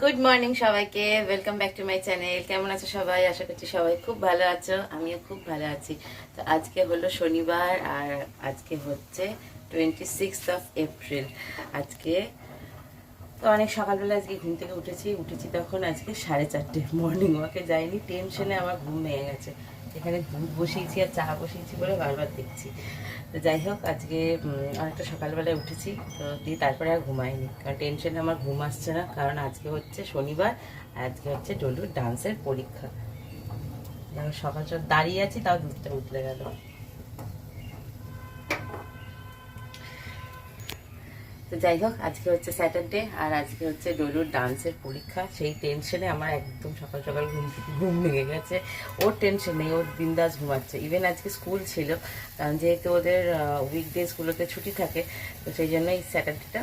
Good morning সবাইকে welcome back to my channel কেমন আছো সবাই? আশা করছি সবাই খুব ভালো আছো, আমিও খুব ভালো আছি। তো আজকে হলো শনিবার আর আজকে হচ্ছে টোয়েন্টি সিক্স অফ এপ্রিল আজকে তো অনেক সকালবেলা আজকে ঘুম থেকে উঠেছি উঠেছি তখন আজকে সাড়ে চারটে। মর্নিং ওয়াকে যাইনি টেনশনে আমার ঘুম ভেঙে গেছে। এখানে দুধ বসিয়েছি আর চা বসিয়েছি বলে বারবার দেখছি। তো যাই হোক, আজকে অনেকটা সকালবেলায় উঠেছি, তো দিয়ে তারপরে আর ঘুমাইনি। কারণ টেনশনে আমার ঘুম আসছে না, কারণ আজকে হচ্ছে শনিবার, আজকে হচ্ছে ডলুর ডান্সের পরীক্ষা। সকাল সকাল দাঁড়িয়ে আছি, তাও দুধটা উঠলে গেল। তো যাই হোক, আজকে হচ্ছে স্যাটারডে আর আজকে হচ্ছে ডলুর ডান্সের পরীক্ষা। সেই টেনশনে আমার একদম সকাল সকাল ঘুম ঘুম ভেঙে গেছে। ওর টেনশন ওর বিন্দাস ঘুমাচ্ছে। ইভেন আজকে স্কুল ছিল, কারণ যেহেতু ওদের উইকডেজগুলোতে ছুটি থাকে, তো সেই জন্য এই স্যাটারডেটা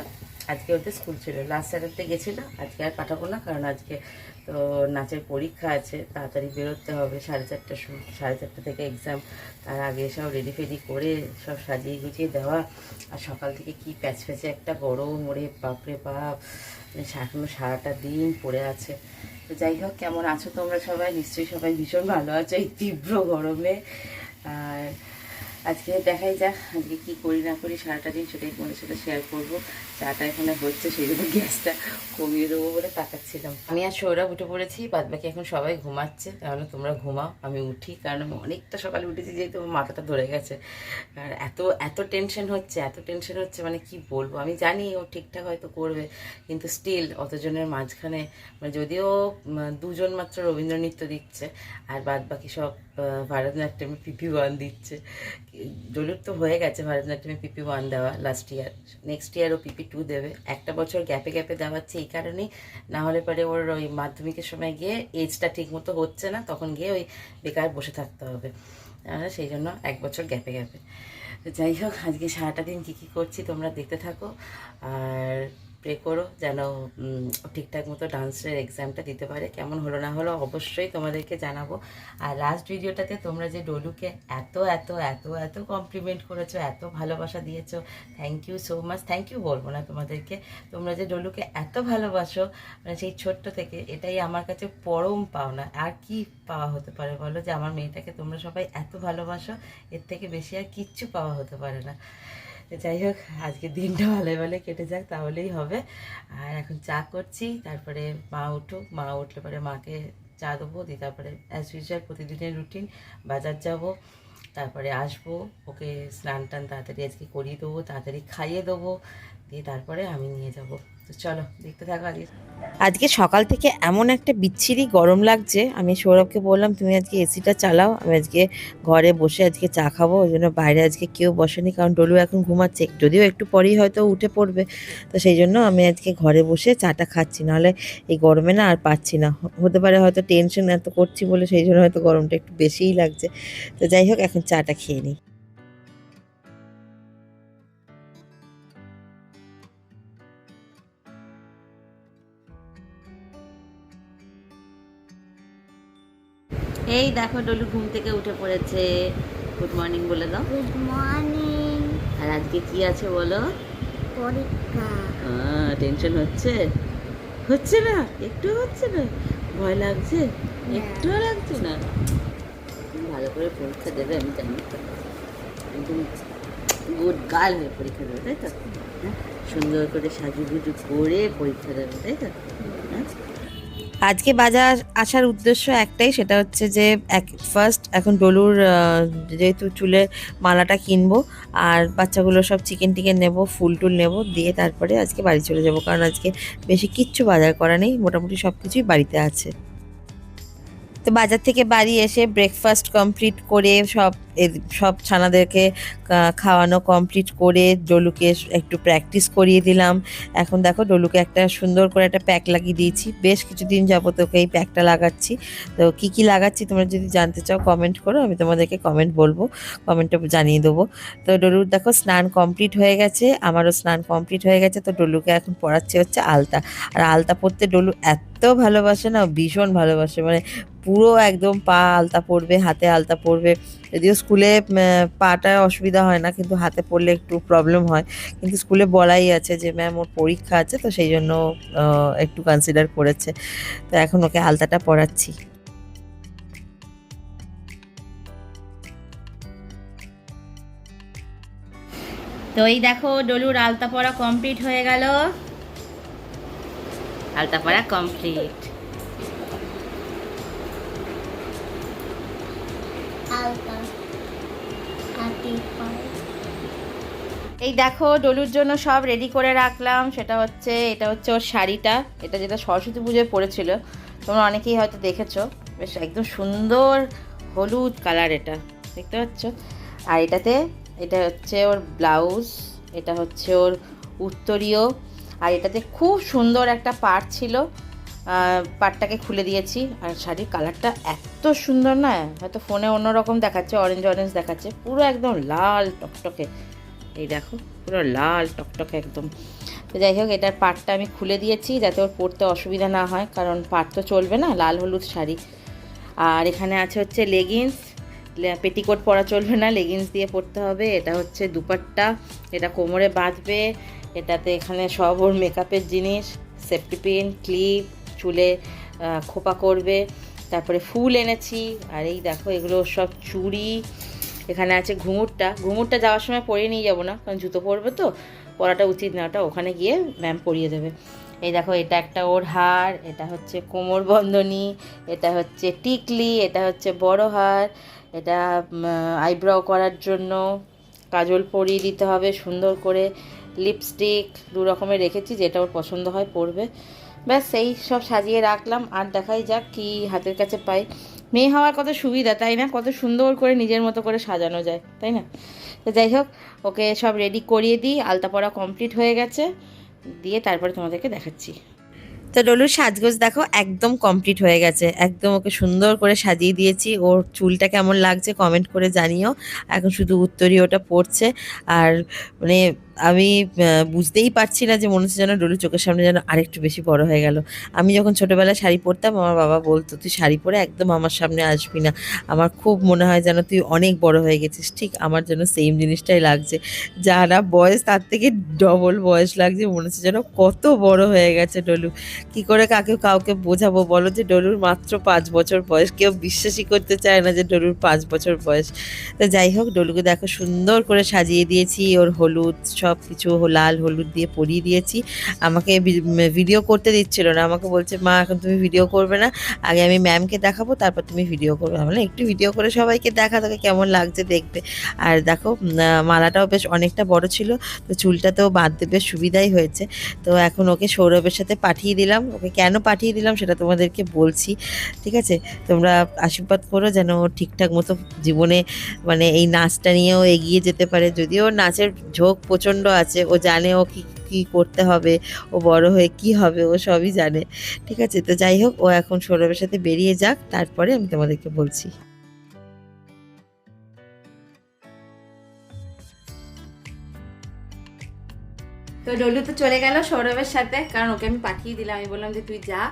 আজকে ওদের স্কুল ছিল। লাস্ট স্যাটারডে গেছিল আজকে আর পাঠাবো না, কারণ আজকে তো নাচের পরীক্ষা আছে, তাড়াতাড়ি বেরোতে হবে, সাড়ে সময়, সাড়ে চারটে থেকে এক্সাম তার আগে সব রেডি ফেডি করে সব সাজিয়ে গুছিয়ে দেওয়া। আর সকাল থেকে কি প্যাচ প্যাচে একটা গরম, ওরে বাপরে বাপ মানে এখনও সারাটা দিন পড়ে আছে। তো যাই হোক, কেমন আছো তোমরা সবাই? নিশ্চয়ই সবাই ভীষণ ভালো আছো এই তীব্র গরমে। আর আজকে দেখাই যাক, আজকে কি করি না করি, সারাটা দিন সেটাই তোমাদের সাথে শেয়ার করব। চাটা এখানে হচ্ছে, সেই জন্য গ্যাসটা কমিয়ে দেবো বলে তাকাচ্ছিলাম। আমি আর সৌরভ উঠে পড়েছি বাদ বাকি এখন সবাই ঘুমাচ্ছে। তাহলে তোমরা ঘুমাও, আমি উঠি, কারণ আমি অনেকটা সকালে উঠেছি, যেহেতু আমার মাথাটা ধরে গেছে। আর এত এত টেনশন হচ্ছে, এত টেনশন হচ্ছে মানে কি বলব? আমি জানি ও ঠিকঠাক হয়তো করবে, কিন্তু স্টিল অতজনের মাঝখানে মানে যদিও দুজন মাত্র রবীন্দ্র নৃত্য দিচ্ছে, আর বাদ বাকি সব ভারতনাট্যমে পিপি ওয়ান দিচ্ছে। ডলুর তো হয়ে গেছে ভারতনাট্যমে পিপি ওয়ান দেওয়া লাস্ট ইয়ার নেক্সট ইয়ারও পিপি টু দেবে। একটা বছর গ্যাপে গ্যাপে দেওয়াচ্ছে এই কারণেই। না হলে পরে ওর ওই মাধ্যমিকের সময় গিয়ে এজটা ঠিক মতো হচ্ছে না, তখন গিয়ে ওই বেকার বসে থাকতে হবে। সেই জন্য এক বছর গ্যাপে গ্যাপে যাই হোক, আজকে সারাটা দিন কী কী করছি তোমরা দেখতে থাকো। আর প্রে করো যেন ঠিকঠাক মতো ডান্সের এক্সামটা দিতে পারে। কেমন হলো না হলো অবশ্যই তোমাদেরকে জানাব। আর লাস্ট ভিডিওটাতে তোমরা যে ডলুকে এত এত এত এত কমপ্লিমেন্ট করেছ, এত ভালোবাসা দিয়েছ thank you so much thank you বলব না তোমাদেরকে। তোমরা যে ডলুকে এত ভালোবাসো মানে সেই ছোট্ট থেকে, এটাই আমার কাছে পরম পাওনা। আর কি পাওয়া হতে পারে বলো? যে আমার মেয়েটাকে তোমরা সবাই এত ভালোবাসো, এর থেকে বেশি আর কিচ্ছু পাওয়া হতে পারে না। যাই হোক আজকে দিনটা ভালো ভালো কেটে যাক, তাহলেই হবে। আর এখন চা করছি, তারপরে মা উঠুক, মা উঠলে পরে মাকে চা দেবো, দিয়ে তারপরে অ্যাজ ইউজুয়াল প্রতিদিনের রুটিন বাজার যাব, তারপরে আসব, ওকে স্নান টান তাড়াতাড়ি আজকে করিয়ে দেবো, তাড়াতাড়ি খাইয়ে দেবো, দিয়ে তারপরে আমি নিয়ে যাব। চলো, দেখতে থাকো আজকে। আজকে সকাল থেকে এমন একটা বিচ্ছিরি গরম লাগছে, আমি সৌরভকে বললাম, তুমি আজকে এসিটা চালাও, আমি আজকে ঘরে বসে আজকে চা খাব, ওই জন্য বাইরে আজকে কেউ বসেনি, কারণ ডলু এখন ঘুমাচ্ছে। যদিও একটু পরেই হয়তো উঠে পড়বে, তো সেই জন্য আমি আজকে ঘরে বসে চাটা খাচ্ছি, নাহলে এই গরমে না আর পাচ্ছি না। হতে পারে হয়তো টেনশন এত করছি বলে, সেই জন্য হয়তো গরমটা একটু বেশিই লাগছে। তো যাই হোক, এখন চাটা খেয়ে নিই। এই দেখো ডলু ঘুম থেকে উঠে পড়েছে। গুড মর্নিং বলে দাও। গুড মর্নিং আর আজকে কি আছে বলো? পরীক্ষা। টেনশন হচ্ছে? হচ্ছে না? একটু হচ্ছে না? ভয় লাগছে? একটু লাগছে না? ভালো করে পরীক্ষা দেবে আমি জানি একদম গুড গার্ল হয়ে পরীক্ষা দেবে তাই তো? হ্যাঁ? সুন্দর করে সাজুগুজু করে পরীক্ষা দেবে তাই তো? হ্যাঁ? আজকে বাজার আসার উদ্দেশ্য একটাই, সেটা হচ্ছে যে এক ফার্স্ট এখন ডলুর যেহেতু চুলে মালাটা কিনবো আর বাচ্চাগুলো সব চিকেন টিকেন নেব, ফুল টুল নেব, দিয়ে তারপরে আজকে বাড়ি চলে যাব। কারণ আজকে বেশি কিচ্ছু বাজার করা নেই, মোটামুটি সব কিছুই বাড়িতে আছে। তো বাজার থেকে বাড়ি এসে ব্রেকফাস্ট কমপ্লিট করে সব সব ছানাদেরকে খাওয়ানো কমপ্লিট করে ডলুকে একটু প্র্যাকটিস করিয়ে দিলাম। এখন দেখো ডলুকে একটা সুন্দর করে একটা প্যাক লাগিয়ে দিয়েছি। বেশ কিছুদিন যাবত ওকে এই প্যাকটা লাগাচ্ছি। তো কি কি লাগাচ্ছি তোমরা যদি জানতে চাও কমেন্ট করো, আমি তোমাদেরকে কমেন্ট বলব কমেন্টে জানিয়ে দেবো। তো ডলুর দেখো স্নান কমপ্লিট হয়ে গেছে, আমারও স্নান কমপ্লিট হয়ে গেছে, তো ডলুকে এখন পড়াচ্ছে হচ্ছে আলতা। আর আলতা পড়তে ডলু এত ভালোবাসে না, ভীষণ ভালোবাসে মানে পুরো একদম পা আলতা পড়বে হাতে আলতা পড়বে। যদিও স্কুলে উম, পাটা অসুবিধা হয় না কিন্তু হাতে পড়লে একটু প্রবলেম হয়। কিন্তু স্কুলে বলাই আছে যে ম্যাম ওর পরীক্ষা আছে তো সেই জন্য একটু কনসিডার করেছে। তো এখন ওকে আলতাটা পড়াচ্ছি। তো এই দেখো ডলুর আলতা পড়া কমপ্লিট হয়ে গেল। আলতা পড়া কমপ্লিট এই দেখো, ডলুর জন্য সব রেডি করে রাখলাম। সেটা হচ্ছে, এটা হচ্ছে ওর শাড়িটা। এটা যেটা সরস্বতী পুজোয় পরেছিল। তোমরা অনেকেই হয়তো দেখেছ। বেশ একদম সুন্দর হলুদ কালার এটা। দেখতে পাচ্ছ? আর এটাতে, এটা হচ্ছে ওর ব্লাউজ এটা হচ্ছে ওর উত্তরীয়। আর এটাতে খুব সুন্দর একটা পাট ছিল। পাটটাকে খুলে দিয়েছি। আর শাড়ির কালারটা এত সুন্দর না? হয়তো ফোনে অন্যরকম দেখাচ্ছে অরেঞ্জ অরেঞ্জ দেখাচ্ছে। পুরো একদম লাল টকটকে। এই দেখো, পুরো লাল টকটকে একদম। তো যাই হোক, এটার পাটটা আমি খুলে দিয়েছি যাতে ওর পরতে অসুবিধা না হয়, কারণ পাট তো চলবে না, লাল হলুদ শাড়ি। আর এখানে আছে হচ্ছে লেগিংস পেটিকোট পরা চলবে না লেগিংস দিয়ে পরতে হবে, এটা হচ্ছে দুপাট্টা, এটা কোমরে বাঁধবে, এটাতে এখানে সব ওর মেকআপের জিনিস সেফটি পিন ক্লিপ চুলে খোপা করবে, তারপরে ফুল এনেছি, আর এই দেখো, এগুলো সব চুড়ি এখানে আছে ঘুঙুরটা ঘুঙুরটা যাওয়ার সময় পরিয়ে নিয়ে যাব না, কারণ জুতো পরবে তো, পরাটা উচিত না, ওটা ওখানে গিয়ে ম্যাম পরিয়ে দেবে। এই দেখো, এটা একটা ওর হার, এটা হচ্ছে কোমর বন্ধনী, এটা হচ্ছে টিকলি, এটা হচ্ছে বড় হার, এটা আইব্রাও করার জন্য কাজল পরিয়ে দিতে হবে, সুন্দর করে লিপস্টিক দু রকমের রেখেছি, যেটা ওর পছন্দ হয় পরবে। ব্যাস সেই সব সাজিয়ে রাখলাম, আর দেখাই যাক কি হাতের কাছে পাই। মেয়ে হওয়ার কত সুবিধা, তাই না? কত সুন্দর করে নিজের মতো করে সাজানো যায়, তাই না? তো যাই হোক, ওকে সব রেডি করিয়ে দিই, আলতা পড়া কমপ্লিট হয়ে গেছে, দিয়ে তারপরে তোমাদেরকে দেখাচ্ছি। তো ডলুর সাজগোজ দেখো একদম কমপ্লিট হয়ে গেছে, একদম ওকে সুন্দর করে সাজিয়ে দিয়েছি, ওর চুলটা কেমন লাগছে কমেন্ট করে জানিও, এখন শুধু উত্তরী ওটা পড়ছে, আর মানে আমি বুঝতেই পারছি না যে মনে হচ্ছে যেন ডলুর চোখের সামনে যেন আরেকটু বেশি বড় হয়ে গেল। আমি যখন ছোটোবেলায় শাড়ি পরতাম, আমার বাবা বলতো, তুই শাড়ি পরে একদম আমার সামনে আসবি না। আমার খুব মনে হয় যেন তুই অনেক বড় হয়ে গেছিস। ঠিক আমার যেন সেম জিনিসটাই লাগছে। যারা বয়স তার থেকে ডবল বয়স লাগছে, মনে হচ্ছে যেন কত বড় হয়ে গেছে ডলু। কি করে কাকে, কাউকে বোঝাবো বলো যে ডলুর মাত্র পাঁচ বছর বয়স? কেউ বিশ্বাসই করতে চায় না যে ডলুর পাঁচ বছর বয়স। তো যাই হোক, ডলুকে দেখো সুন্দর করে সাজিয়ে দিয়েছি, ওর হলুদ সব কিছু লাল হলুদ দিয়ে পরিয়ে দিয়েছি। আমাকে ভিডিও করতে দিচ্ছিল না। আমাকে বলছে মা এখন তুমি ভিডিও করবে না। আগে আমি ম্যামকে দেখাবো তারপর তুমি ভিডিও করবে। বললাম, একটু ভিডিও করে সবাইকে দেখা তোকে কেমন লাগছে দেখবে আর দেখো মালাটাও বেশ অনেকটা বড় ছিল তো চুলটাতেও বাঁধতে বেশ সুবিধাই হয়েছে। তো এখন ওকে সৌরভের সাথে পাঠিয়ে দিলাম। ওকে কেন পাঠিয়ে দিলাম সেটা তোমাদেরকে বলছি ঠিক আছে? তোমরা আশীর্বাদ করো যেন ঠিকঠাক মতো জীবনে মানে এই নাচটা নিয়েও এগিয়ে যেতে পারে। যদিও নাচের ঝোঁক প্রচণ্ড আছে, ও জানে ও কি কি করতে হবে, ও বড় হয়ে কি হবে, ও সবই জানে। ঠিক আছে, তো যাই হোক, ও এখন সৌরভের সাথে বেরিয়ে যাক, তারপরে আমি তোমাদেরকে বলছি। তো ডলু তো চলে গেল সৌরভের সাথে, কারণ ওকে আমি পাঠিয়ে দিলাম, আমি বললাম যে তুই যা।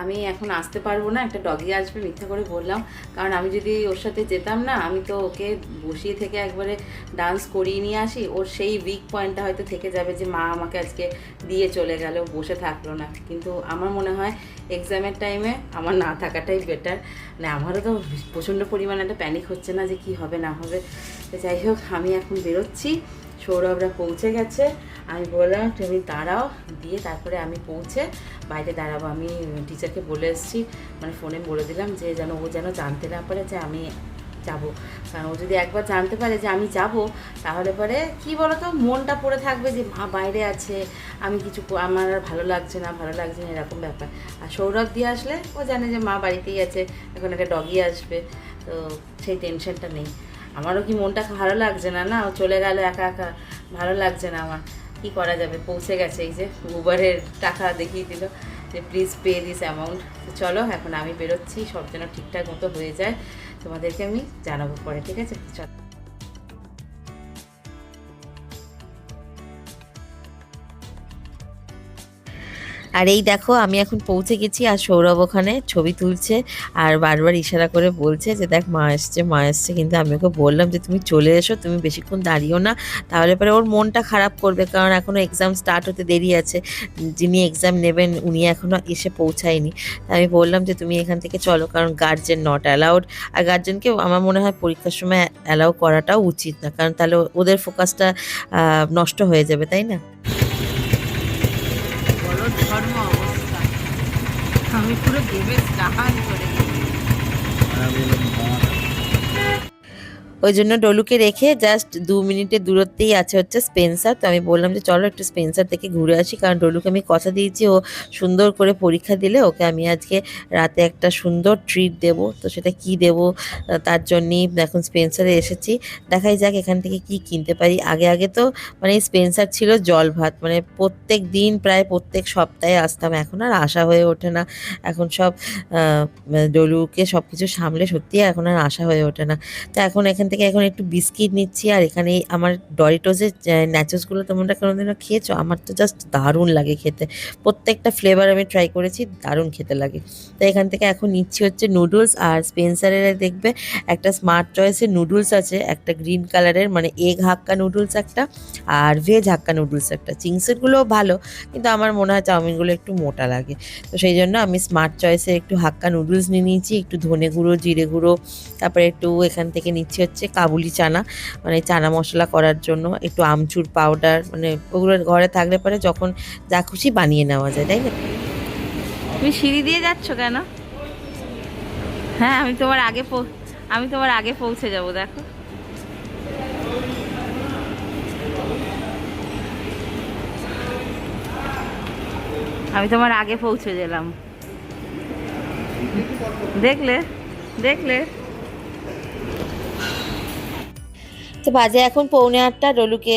আমি এখন আসতে পারব না, একটা ডগি আসবে, মিথ্যা করে বললাম। কারণ আমি যদি ওর সাথে যেতাম না, আমি তো ওকে বসিয়ে থেকে একবারে ডান্স করিয়ে নিয়ে আসি। ওর সেই উইক পয়েন্টটা হয়তো থেকে যাবে যে, মা আমাকে আজকে দিয়ে চলে গেল, বসে থাকল না। কিন্তু আমার মনে হয় এক্সামের টাইমে আমার না থাকাটাই বেটার মানে আমারও তো প্রচণ্ড পরিমাণে একটা প্যানিক হচ্ছে না যে, কি হবে, না হবে। যাই হোক, আমি এখন বেরোচ্ছি। সৌরভরা পৌঁছে গেছে। আমি বললাম, তুমি দাঁড়াও, দিয়ে তারপরে আমি পৌঁছে বাইরে দাঁড়াবো। আমি টিচারকে বলে এসেছি মানে ফোনে বলে দিলাম যে যেন ও যেন জানতে না পারে যে আমি যাব। কারণ ও যদি একবার জানতে পারে যে আমি যাব, তাহলে পরে কি বলতো, মনটা পড়ে থাকবে যে, মা বাইরে আছে, আমি কিছু আমার আর ভালো লাগছে না, ভালো লাগছে না, এরকম ব্যাপার। আর সৌরভ দিয়ে আসলে ও জানে যে মা বাড়িতেই আছে, এখন একটা ডগি আসবে, তো সেই টেনশনটা নেই। আমারও কি মনটা ভালো লাগছে না না? চলে গেল একা একা। ভালো লাগছে না আমার। কি করা যাবে? পৌঁছে গেছে এই যে, উবারের টাকা দেখিয়ে দিল যে প্লিজ পে দিস অ্যামাউন্ট চলো, এখন আমি বেরোচ্ছি, সব যেন ঠিকঠাক মতো হয়ে যায়। তোমাদেরকে আমি জানাব পরে, ঠিক আছে? চলো। আর এই দেখো, আমি এখন পৌঁছে গেছি আর সৌরভ ওখানে ছবি তুলছে আর বারবার ইশারা করে বলছে যে, দেখ, মা এসছে মা এসছে। কিন্তু আমি ওকে বললাম যে, তুমি চলে এসো, তুমি বেশিক্ষণ দাঁড়িও না। তাহলে পরে ওর মনটা খারাপ করবে, কারণ এখনও এক্সাম স্টার্ট হতে দেরি আছে। যিনি এক্সাম নেবেন, উনি এখনও এসে পৌঁছায়নি। তাই আমি বললাম যে, তুমি এখান থেকে চলো, কারণ গার্জেন নট অ্যালাউড আর গার্জেনকে আমার মনে হয় পরীক্ষার সময় অ্যালাউ করাটাও উচিত না, কারণ তাহলে ওদের ফোকাসটা নষ্ট হয়ে যাবে, তাই না? আমি পুরো দেবে স্নান করে ওই জন্য ডলুকে রেখে জাস্ট দু মিনিটের দূরত্বেই আছে হচ্ছে স্পেন্সার তো আমি বললাম যে, চলো একটু স্পেন্সার থেকে ঘুরে আসি, কারণ ডলুকে আমি কথা দিয়েছি, ও সুন্দর করে পরীক্ষা দিলে ওকে আমি আজকে রাতে একটা সুন্দর ট্রিট দেব। তো সেটা কি দেব? তার জন্যই এখন স্পেন্সারে এসেছি। দেখাই যাক এখান থেকে কি কিনতে পারি। আগে আগে তো মানে স্পেন্সার ছিল জল ভাত মানে প্রত্যেক দিন প্রায় প্রত্যেক সপ্তাহে আসতাম। এখন আর আশা হয়ে ওঠে না। এখন সব ডলুকে সব কিছু সামলে সত্যি এখন আর আশা হয়ে ওঠে না। তো এখন এখান থেকে এখন একটু বিস্কিট নিচ্ছি, আর এখানে আমার ডরিটোজের ন্যাচোসগুলো তোমরা কোনোদিনও খেয়েছো? আমার তো জাস্ট দারুণ লাগে খেতে। প্রত্যেকটা ফ্লেভার আমি ট্রাই করেছি, দারুণ খেতে লাগে। তো এখান থেকে এখন নিচ্ছি হচ্ছে নুডলস আর স্পেন্সারের দেখবে একটা স্মার্ট চয়েসের নুডলস আছে, একটা গ্রিন কালারের মানে এগ হাক্কা নুডলস একটা, আর ভেজ হাক্কা নুডলস একটা। চিংসেরগুলোও ভালো, কিন্তু আমার মনে হয় চাউমিনগুলো একটু মোটা লাগে। তো সেই জন্য আমি স্মার্ট চয়েসের একটু হাক্কা নুডলস নিয়ে নিয়েছি, একটু ধনে গুঁড়ো, জিরে গুঁড়ো, তারপরে একটু এখান থেকে নিচ্ছি হচ্ছে কাবুলি চানা মানে চানা মশলা করার জন্য, একটু আমচুর পাউডার মানে ওগুলো ঘরে থাকলে পরে যখন যা খুশি বানিয়ে নেওয়া যায়, তাই না? তুমি সিঁড়ি দিয়ে যাচ্ছ কেন? হ্যাঁ আমি তোমার আগে আমি তোমার আগে পৌঁছে যাব, দেখো। আমি তোমার আগে পৌঁছে গেলাম। দেখলে দেখলে। তো বাজে এখন পৌনে আটটা। রলুকে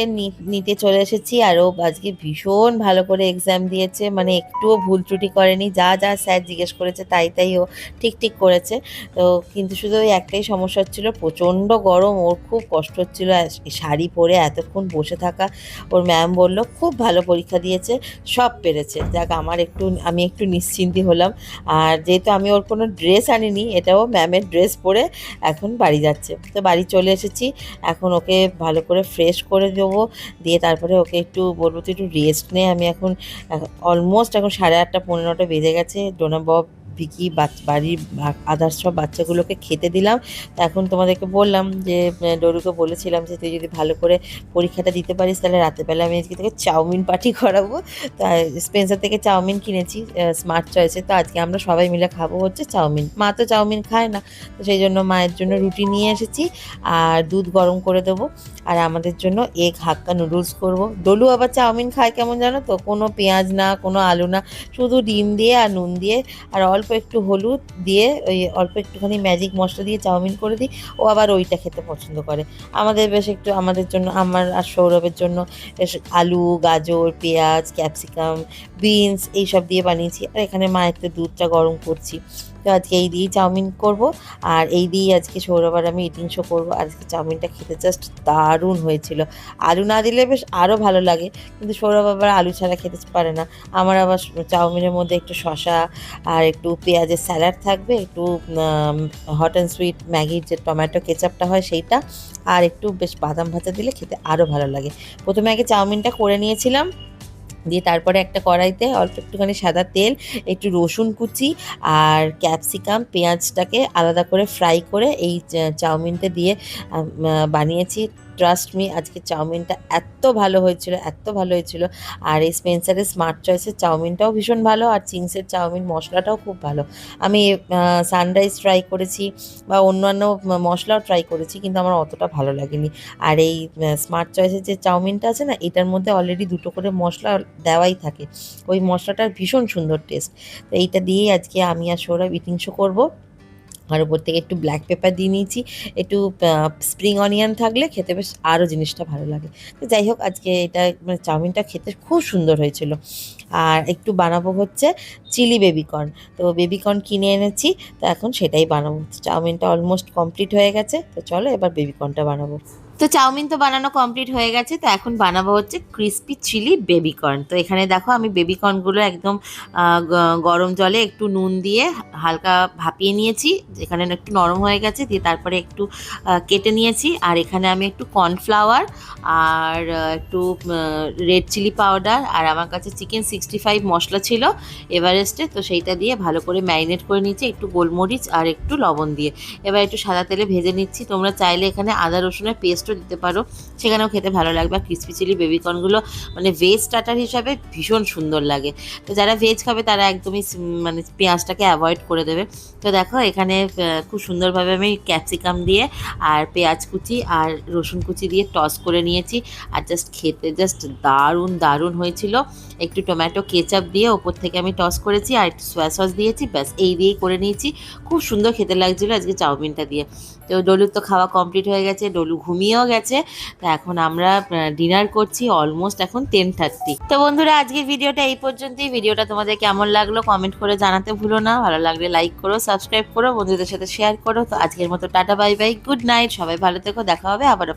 নিতে চলে এসেছি আর ও আজকে ভীষণ ভালো করে এক্সাম দিয়েছে। মানে একটুও ভুল ত্রুটি করেনি। যা যা স্যার জিজ্ঞেস করেছে তাই তাই ও ঠিক ঠিক করেছে। তো কিন্তু শুধু ওই একটাই সমস্যা হচ্ছিল, প্রচণ্ড গরম। ওর খুব কষ্ট হচ্ছিল শাড়ি পরে এতক্ষণ বসে থাকা। ওর ম্যাম বলল, খুব ভালো পরীক্ষা দিয়েছে, সব পেরেছে। যাক, আমার একটু, আমি একটু নিশ্চিন্তি হলাম। আর যেহেতু আমি ওর কোনো ড্রেস আনিনি, এটাও ম্যামের ড্রেস পরে এখন বাড়ি যাচ্ছে। তো বাড়ি চলে এসেছি। এখন ওকে ভালো করে ফ্রেশ করে দেবো দিয়ে তারপরে ওকে একটু বলব, তুই একটু রেস্ট নে। আমি এখন অলমোস্ট এখন সাড়ে আটটা, পনেরোটা বেজে গেছে। ডোনা বব ভিকি বাড়ির আদার্স সব বাচ্চাগুলোকে খেতে দিলাম। তো এখন তোমাদেরকে বললাম যে ডোরুকে বলেছিলাম যে, তুই যদি ভালো করে পরীক্ষাটা দিতে পারিস, তাহলে রাতেরবেলা আমি আজকে থেকে চাউমিন পার্টি করাবো। তা স্পেন্সার থেকে চাউমিন কিনেছি স্মার্ট চয়েসে তো আজকে আমরা সবাই মিলে খাব হচ্ছে চাউমিন। মা তো চাউমিন খায় না, তো সেই জন্য মায়ের জন্য রুটি নিয়ে এসেছি, আর দুধ গরম করে দেবো। আর আমাদের জন্য এগ হাক্কা নুডলস করব। ডলু আবার চাউমিন খায় কেমন জানো তো? কোনো পেঁয়াজ না, কোনো আলু না, শুধু ডিম দিয়ে আর নুন দিয়ে। আর অল্প একটু হলুদ দিয়ে ওই অল্প একটুখানি ম্যাজিক মশলা দিয়ে চাউমিন করে দিই। ও আবার ওইটা খেতে পছন্দ করে। আমাদের বেশ একটু আমাদের জন্য, আমার আর সৌরভের জন্য আলু, গাজর, পেঁয়াজ ক্যাপসিকাম বিনস এইসব দিয়ে বানিয়েছি। আর এখানে মায়ের তো দুধটা গরম করছি। তো আজকে এই দিয়েই চাউমিন করব। আর এই দিয়েই আজকে সৌরভ আমি ইটিং শো করব। আজকে চাউমিনটা খেতে জাস্ট দারুণ হয়েছিল। আলু না দিলে বেশ আরও ভালো লাগে, কিন্তু সৌরভ আবার আলু ছাড়া খেতে পারে না। আমার আবার চাউমিনের মধ্যে একটু শশা আর একটু পেঁয়াজের স্যালাড থাকবে, একটু হট অ্যান্ড সুইট ম্যাগির যে টমেটো কেচাপটা হয় সেইটা, আর একটু বেশ বাদাম ভাজা দিলে খেতে আরও ভালো লাগে। প্রথমে আগে চাউমিনটা করে নিয়েছিলাম দিয়ে তারপরে একটা কড়াইতে অল্প একটুখানি সাদা তেল, একটু রসুন কুচি আর ক্যাপসিকাম, পেঁয়াজটাকে আলাদা করে ফ্রাই করে এই চাউমিনটা দিয়ে বানিয়েছি। ট্রাস্ট মি আজকে চাউমিনটা এত ভালো হয়েছিল, এত ভালো হয়েছিল। আর এই স্পেন্সারের স্মার্ট চয়েসের চাউমিনটাও ভীষণ ভালো, আর চিংসের চাউমিন মশলাটাও খুব ভালো। আমি সানরাইজ ট্রাই করেছি বা অন্যান্য মশলাও ট্রাই করেছি, কিন্তু আমার অতটা ভালো লাগেনি। আর এই স্মার্ট চয়েসের যে চাউমিনটা আছে না, এটার মধ্যে অলরেডি দুটো করে মশলা দেওয়াই থাকে। ওই মশলাটার ভীষণ সুন্দর টেস্ট তো এইটা দিয়েই আজকে আমি আর সৌরভ ইটিং শো করব। আর উপর থেকে একটু ব্ল্যাক পেপার দিয়ে নিয়েছি, একটু স্প্রিং অনিয়ন থাকলে খেতে বেশ আরও জিনিসটা ভালো লাগে। তো যাই হোক, আজকে এটা মানে চাউমিনটা খেতে খুব সুন্দর হয়েছিল। আর একটু বানাবো হচ্ছে চিলি বেবিকর্ন তো বেবিকর্ন কিনে এনেছি, তো এখন সেটাই বানাবো। চাউমিনটা অলমোস্ট কমপ্লিট হয়ে গেছে, তো চলো এবার বেবিকর্নটা বানাবো। তো চাউমিন তো বানানো কমপ্লিট হয়ে গেছে, তো এখন বানাবো হচ্ছে ক্রিস্পি চিলি বেবিকর্ন। তো এখানে দেখো আমি বেবিকর্নগুলো একদম গরম জলে একটু নুন দিয়ে হালকা ভাপিয়ে নিয়েছি এখানে একটু নরম হয়ে গেছে, দিয়ে তারপরে একটু কেটে নিয়েছি, আর এখানে আমি একটু কর্নফ্লাওয়ার আর একটু রেড চিলি পাউডার, আর আমার কাছে চিকেন সিক্সটি ফাইভ মশলা ছিল এভারেস্টে, তো সেইটা দিয়ে ভালো করে ম্যারিনেট করে নিয়েছি, একটু গোলমরিচ আর একটু লবণ দিয়ে। এবার একটু সাদা তেলে ভেজে নিচ্ছি, তোমরা চাইলে এখানে আদা রসুনের পেস্টও দিতে পারো। সেখানেও খেতে ভালো লাগবে। আর ক্রিসপি চিলি বেবিকর্নগুলো মানে ভেজ স্টার্টার হিসাবে ভীষণ সুন্দর লাগে। তো যারা ভেজ খাবে তারা একদমই মানে পেঁয়াজটাকে অ্যাভয়েড করে দেবে। তো দেখো এখানে খুব সুন্দরভাবে আমি ক্যাপসিকাম দিয়ে আর পেঁয়াজ কুচি আর রসুন কুচি দিয়ে টস করে নিয়েছি। আর জাস্ট খেতে জাস্ট দারুণ দারুণ হয়েছিল। একটু টমেটো কেচাপ দিয়ে ওপর থেকে আমি টস করেছি আর একটু সোয়া সস দিয়েছি। ব্যাস, এই দিয়েই করে নিয়েছি। খুব সুন্দর খেতে লাগছিল আজকে চাউমিনটা দিয়ে। তো ডলুর তো খাওয়া কমপ্লিট হয়ে গেছে, ডলু ঘুমিয়েও গেছে। তো এখন আমরা ডিনার করছি অলমোস্ট এখন টেন থার্টি তো বন্ধুরা, আজকের ভিডিওটা এই পর্যন্তই। ভিডিওটা তোমাদের কেমন লাগল কমেন্ট করে জানাতে ভুলো না। ভালো লাগলে লাইক করো সাবস্ক্রাইব করো, বন্ধুদের সাথে শেয়ার করো। তো আজকের মতো tata bye bye good night সবাই ভালো থেকো, দেখা হবে আবার